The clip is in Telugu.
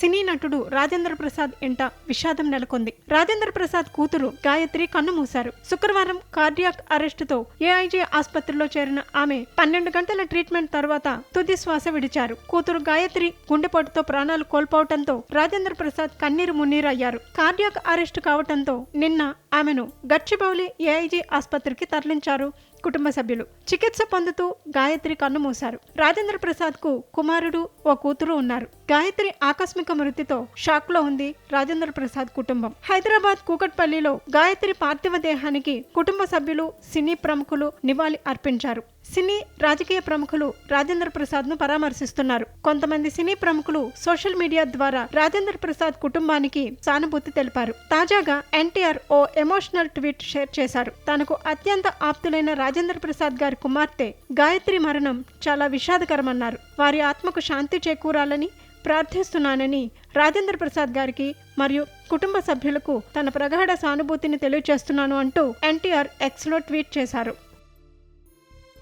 సినీ నటుడు రాజేంద్ర ప్రసాద్ ఇంట విషాదం నెలకొంది. రాజేంద్ర ప్రసాద్ కూతురు గాయత్రి కన్నుమూశారు శుక్రవారం కార్డియాక్ అరెస్టుతో ఏఐజీ ఆసుపత్రిలో చేరిన ఆమె పన్నెండు గంటల ట్రీట్మెంట్ తర్వాత తుది శ్వాస విడిచారు. కూతురు గాయత్రి గుండెపోటుతో ప్రాణాలు కోల్పోవడంతో రాజేంద్ర ప్రసాద్ కన్నీరు మున్నీరయ్యారు. కార్డియాక్ అరెస్టు కావడంతో నిన్న ఆమెను గచ్చిబౌలి ఏఐజీ ఆసుపత్రికి తరలించారు కుటుంబ సభ్యులు. చికిత్స పొందుతూ గాయత్రి కన్నుమూశారు. రాజేంద్ర ప్రసాద్కు కుమారుడు ఓ కూతురు ఉన్నారు. గాయత్రి ఆకస్మిక మృతితో షాక్లో ఉంది రాజేంద్ర ప్రసాద్ కుటుంబం. హైదరాబాద్ కూకట్పల్లిలో గాయత్రి పార్థివ దేహానికి కుటుంబ సభ్యులు సినీ ప్రముఖులు నివాళి అర్పించారు. సినీ రాజకీయ ప్రముఖులు రాజేంద్ర ప్రసాద్ను పరామర్శిస్తున్నారు. కొంతమంది సినీ ప్రముఖులు సోషల్ మీడియా ద్వారా రాజేంద్ర ప్రసాద్ కుటుంబానికి సానుభూతి తెలిపారు. తాజాగా ఎన్టీఆర్ ఓ ఎమోషనల్ ట్వీట్ షేర్ చేశారు. తనకు అత్యంత ఆప్తులైన రాజేంద్ర ప్రసాద్ గారి కుమార్తె గాయత్రి మరణం చాలా విషాదకరమన్నారు. వారి ఆత్మకు శాంతి చేకూరాలని ప్రార్థిస్తున్నానని రాజేంద్ర ప్రసాద్ గారికి మరియు కుటుంబ సభ్యులకు తన ప్రగాఢ సానుభూతిని తెలియజేస్తున్నాను అంటూ ఎన్టీఆర్ ఎక్స్లో ట్వీట్ చేశారు.